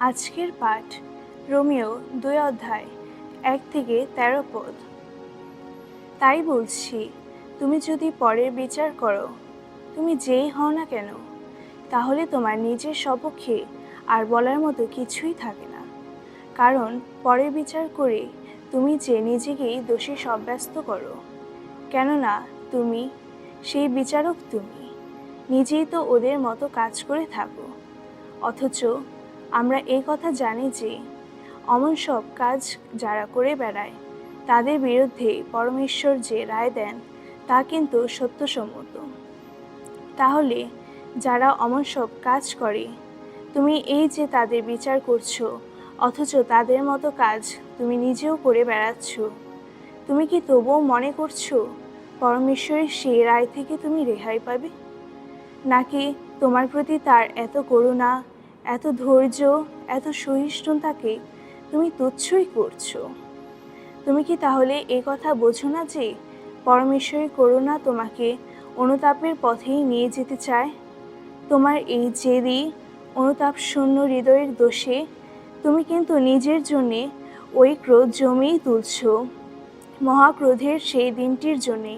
আজকের পাঠ, রোমিও দুই অধ্যায়, এক থেকে তেরো পদ। তাই বলছি, তুমি যদি পরের বিচার করো, তুমি যেই হও না কেন, তাহলে তোমার নিজের সপক্ষে আর বলার মতো কিছুই থাকে না। কারণ পরের বিচার করে তুমি যে নিজেকেই দোষী সাব্যস্ত করো, কেননা তুমি সেই বিচারক তুমি, নিজেই তো ওদের মতো কাজ করে থাকো। অথচ আমরা এই কথা জানি যে, অমন সব কাজ যারা করে বেড়ায়, তাদের বিরুদ্ধে পরমেশ্বর যে রায় দেন, তা কিন্তু সত্যসম্মত। তাহলে, যারা অমন সব কাজ করে, তুমি এই যে তাদের বিচার করছ, অথচ তাদের মতো কাজ তুমি নিজেও করে বেড়াচ্ছ, তুমি কি তবুও মনে করছ, পরমেশ্বরের সেই রায় থেকে তুমি রেহাই পাবে? নাকি তোমার প্রতি তার এত করুণা এত ধৈর্য, এত সহিষ্ণুতাকে তুমি তুচ্ছই করছ। তুমি কি তাহলে এ কথা বোঝো না যে পরমেশ্বরের করুণা তোমাকে অনুতাপের পথেই নিয়ে যেতে চায়? তোমার এই জেদি, অনুতাপ শূন্য হৃদয়ের দোষে তুমি কিন্তু নিজের জন্যে ওই ক্রোধ জমিয়েই তুলছ। মহাক্রোধের সেই দিনটির জন্যে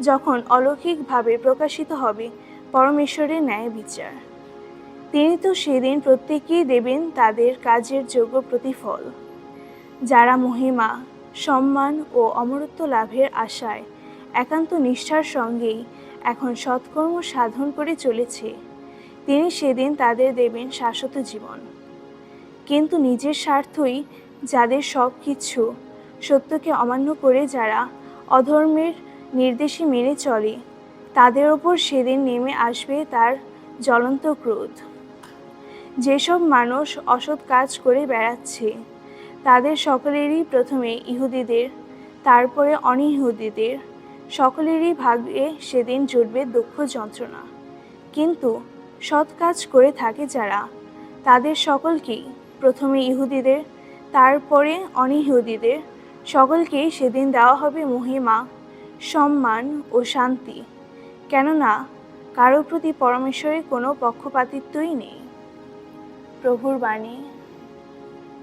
যখন অলৌকিকভাবে প্রকাশিত হবে পরমেশ্বরের ন্যায় বিচার তিনি তো সেদিন প্রত্যেকেই দেবেন তাদের কাজের যোগ্য প্রতিফল। যারা মহিমা, সম্মান ও অমরত্ব লাভের আশায় একান্ত নিষ্ঠার সঙ্গেই এখন সৎকর্ম সাধন করে চলেছে, তিনি সেদিন তাদের দেবেন শাশ্বত জীবন। কিন্তু নিজের স্বার্থই যাদের সব কিছু সত্যকে অমান্য করে যারা অধর্মের নির্দেশে মেনে চলে, তাদের ওপর সেদিন নেমে আসবে তার জ্বলন্ত ক্রোধ। যেসব মানুষ অসৎ কাজ করে বেড়াচ্ছে, তাদের সকলেরই প্রথমে ইহুদিদের, তারপরে অনিহুদিদের, সকলেরই ভাগ্যে সেদিন জুটবে দুঃখ যন্ত্রণা। কিন্তু সৎ কাজ করে থাকে যারা, তাদের সকলকেই প্রথমে ইহুদিদের, তারপরে অনিহুদিদের, সকলকেই সেদিন দেওয়া হবে মহিমা, সম্মান ও শান্তি। কেননা, কারও প্রতি পরমেশ্বরের কোনো পক্ষপাতিত্বই নেই। প্রভুর বাণী